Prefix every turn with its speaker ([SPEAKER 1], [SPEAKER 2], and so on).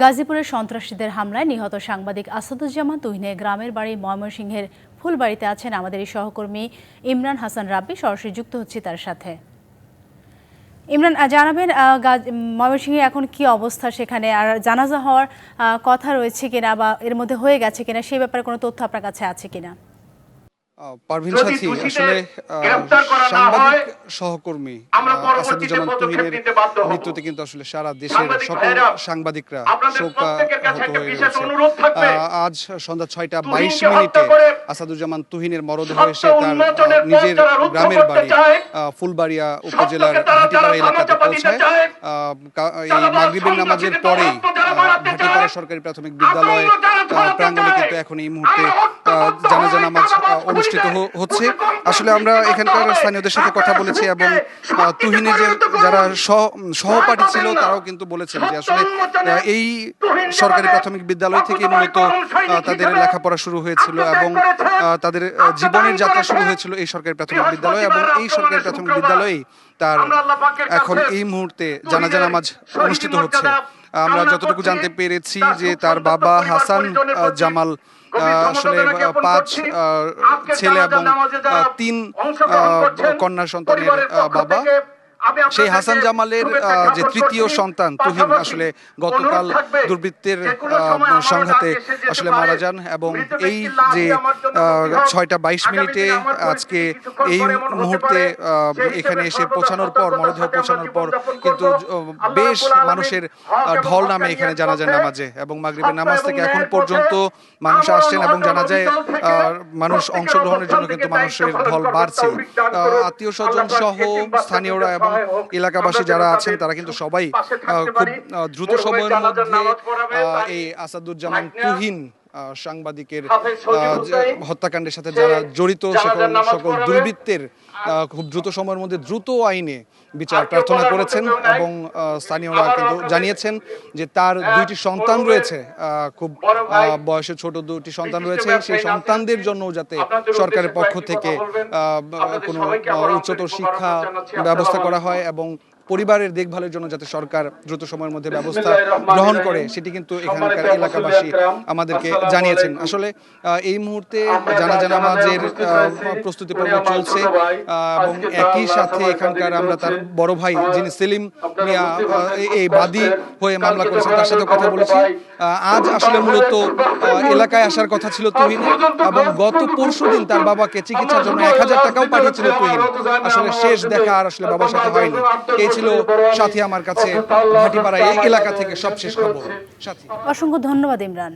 [SPEAKER 1] গাজীপুরের সন্ত্রাসীদের হামলায় নিহত সাংবাদিক আসাদুজ্জামান তুহিনে গ্রামের বাড়ি ময়মনসিংহের ফুলবাড়িতে আছেন আমাদের এই সহকর্মী ইমরান হাসান রাব্বি। সরাসরি যুক্ত হচ্ছে তার সাথে। ইমরান জানাবেন ময়মনসিংহে এখন কি অবস্থা সেখানে? আর জানাজা হওয়ার কথা রয়েছে কিনা বা এর মধ্যে হয়ে গেছে কিনা সেই ব্যাপারে কোনো তথ্য আপনার কাছে আছে কিনা?
[SPEAKER 2] পারভিন সাথী আসলে সাংবাদিক সহকর্মী আসাদুজ্জামান তুহিনের। মৃত্যুতে কিন্তু আসলে সারা দেশের সকল সাংবাদিকরা হয়ে রয়েছে। আজ সন্ধ্যা ছয়টা বাইশ মিনিটে আসাদুজ্জামান তুহিনের মরদেহ এসে তার নিজের গ্রামের বাড়ি ফুলবাড়িয়া উপজেলার ভাটিপাড়া এলাকাতে পৌঁছায়। আহ, এই মাগরিবের নামাজের পরেই ভাটিপাড়া সরকারি প্রাথমিক বিদ্যালয়ে প্রাঙ্গণে কিন্তু এখন এই মুহূর্তে জানাজা নামাজ অনুষ্ঠিত হচ্ছে। আসলে আমরা এখানকার স্থানীয়দের সাথে কথা বলেছি এবং আহ, তুহিনের যে যারা সহপাঠী ছিল তারাও কিন্তু বলেছেন যে আসলে এই সরকারি প্রাথমিক বিদ্যালয় থেকে মূলত তাদের লেখাপড়া শুরু হয়েছিল এবং তাদের জীবনের যাত্রা শুরু হয়েছিল এই সরকারি প্রাথমিক বিদ্যালয় এবং এই সরকারি প্রাথমিক বিদ্যালয়েই তার এখন এই মুহূর্তে জানাজা নামাজ অনুষ্ঠিত হচ্ছে। আমরা যতটুকু জানতে পেরেছি যে তার বাবা হাসান জামাল আহ, আসলে পাঁচ আহ, ছেলে এবং তিন আহ, কন্যা সন্তানের বাবা। সেই হাসান জামালের যে তৃতীয় সন্তান তুহিন আসলে গতকাল দুর্বৃত্তের সংঘাতে আসলে মারা যান এবং এই যে ছয়টা বাইশ মিনিটে আজকে এই মুহূর্তে এখানে এসে পৌঁছানোর পর মরদেহ পৌঁছানোর পর কিন্তু বেশ মানুষের ঢল নামে এখানে জানা যায় নামাজে এবং মাগরিবের নামাজ থেকে এখন পর্যন্ত মানুষ আসছেন এবং জানা যায় আহ, মানুষ অংশগ্রহণের জন্য কিন্তু মানুষের ঢল বাড়ছে। আত্মীয় স্বজন সহ স্থানীয়রা এবং এলাকাবাসী যারা আছেন তারা কিন্তু সবাই আহ, খুব দ্রুত সময়ের মধ্যে আহ, এই আসাদুজ্জামান তুহিন সাংবাদিকের আহ, হত্যাকাণ্ডের সাথে যারা জড়িত সকল সকল দুর্বৃত্তের খুব দ্রুত সময়ের মধ্যে দ্রুত আইনে বিচার প্রার্থনা করেছেন এবং স্থানীয়রা কিন্তু জানিয়েছেন যে তার দুইটি সন্তান রয়েছে আহ, খুব বয়সে ছোট দুটি সন্তান রয়েছে সেই সন্তানদের জন্য যাতে সরকারের পক্ষ থেকে আহ, কোনো উচ্চতর শিক্ষা ব্যবস্থা করা হয় এবং পরিবারের দেখভালের জন্য যাতে সরকার দ্রুত সময়ের মধ্যে ব্যবস্থা গ্রহণ করে সেটি কিন্তু এখানকার এলাকাবাসী আমাদেরকে জানিয়েছেন। আসলে এই মুহূর্তে জানাজা নামাজের আহ, প্রস্তুতি পর্ব চলছে। এবং একই সাথে এখানকার আমরা তার বড় ভাই যিনি সেলিম মিয়া এই বাদী হয়ে মামলা করেছেন তার সাথে কথা বলেছি। আজ আসলে মূলত এলাকায় আসার কথা ছিল তুহিন এবং গত পরশু দিন তার বাবাকে চিকিৎসার জন্য এক হাজার টাকাও পাঠিয়েছিল তুহিন। আসলে শেষ দেখা আর আসলে বাবার সাথে হয়নি। এই ছিল। সাথী আমার কাছে ভাটিপাড়া এই এলাকা থেকে সবশেষ খবর। সাথী।
[SPEAKER 1] অসংখ্য ধন্যবাদ ইমরান।